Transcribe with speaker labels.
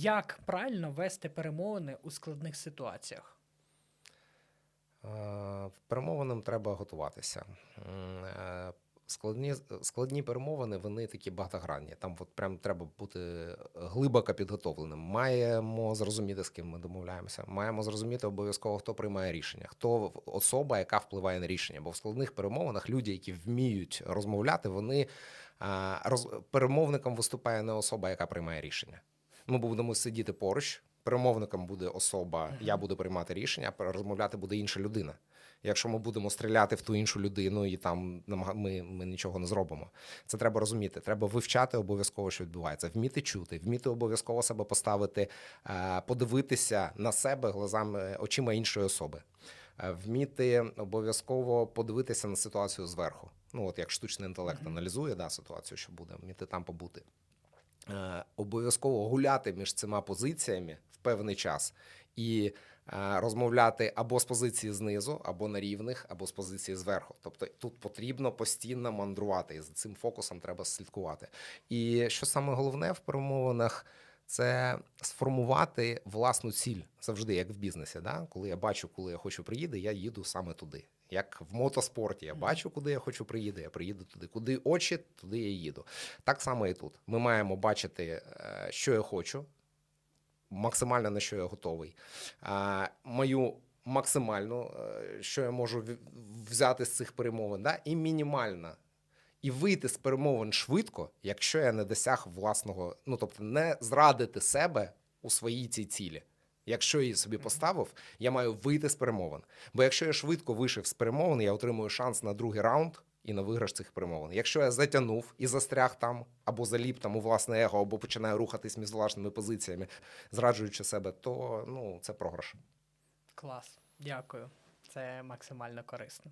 Speaker 1: Як правильно вести перемовини у складних ситуаціях?
Speaker 2: Е, Перемовинам треба готуватися. Е, Складні, складні перемовини, вони такі багатогранні. Там от прям треба бути глибоко підготовленим. Маємо зрозуміти, з ким ми домовляємося. Маємо зрозуміти обов'язково, хто приймає рішення, хто особа, яка впливає на рішення. Бо в складних перемовинах люди, які вміють розмовляти, вони роз, перемовником виступає не особа, яка приймає рішення. Ми будемо сидіти поруч. Перемовником буде особа, я буду приймати рішення, а розмовляти буде інша людина. Якщо ми будемо стріляти в ту іншу людину і там ми, ми нічого не зробимо. Це треба розуміти. Треба вивчати обов'язково, що відбувається, вміти чути, вміти обов'язково себе поставити, е, подивитися на себе глазами очима іншої особи. Е, Вміти обов'язково подивитися на ситуацію зверху. Ну, от як штучний інтелект аналізує да, ситуацію, що буде, вміти там побути. Е, Обов'язково гуляти між цими позиціями в певний час і е, розмовляти або з позиції знизу, або на рівних, або з позиції зверху. Тобто тут потрібно постійно мандрувати, і за цим фокусом треба слідкувати. І що саме головне в перемовинах. Це сформувати власну ціль завжди, як в бізнесі. Да? Коли я бачу, коли я хочу приїти, я їду саме туди. Як в мотоспорті, я бачу, куди я хочу приїти, я приїду туди. Куди очі, туди я їду. Так само і тут. Ми маємо бачити, е, що я хочу, максимально на що я готовий. Мою максимальну, е, що я можу взяти з цих перемовин, да? і мінімально. І вийти з перемовин швидко, якщо я не досяг власного, ну тобто не зрадити себе у своїй цій цілі. Якщо я її собі поставив, я маю вийти з перемовин. Бо якщо я швидко вийшов з перемовин, я отримую шанс на другий раунд і на виграш цих перемовин. Якщо я затягнув і застряг там, або заліп там у власне его, або починаю рухатись між власними позиціями, зраджуючи себе, то ну це програш.
Speaker 1: Клас. Дякую. Це максимально корисно.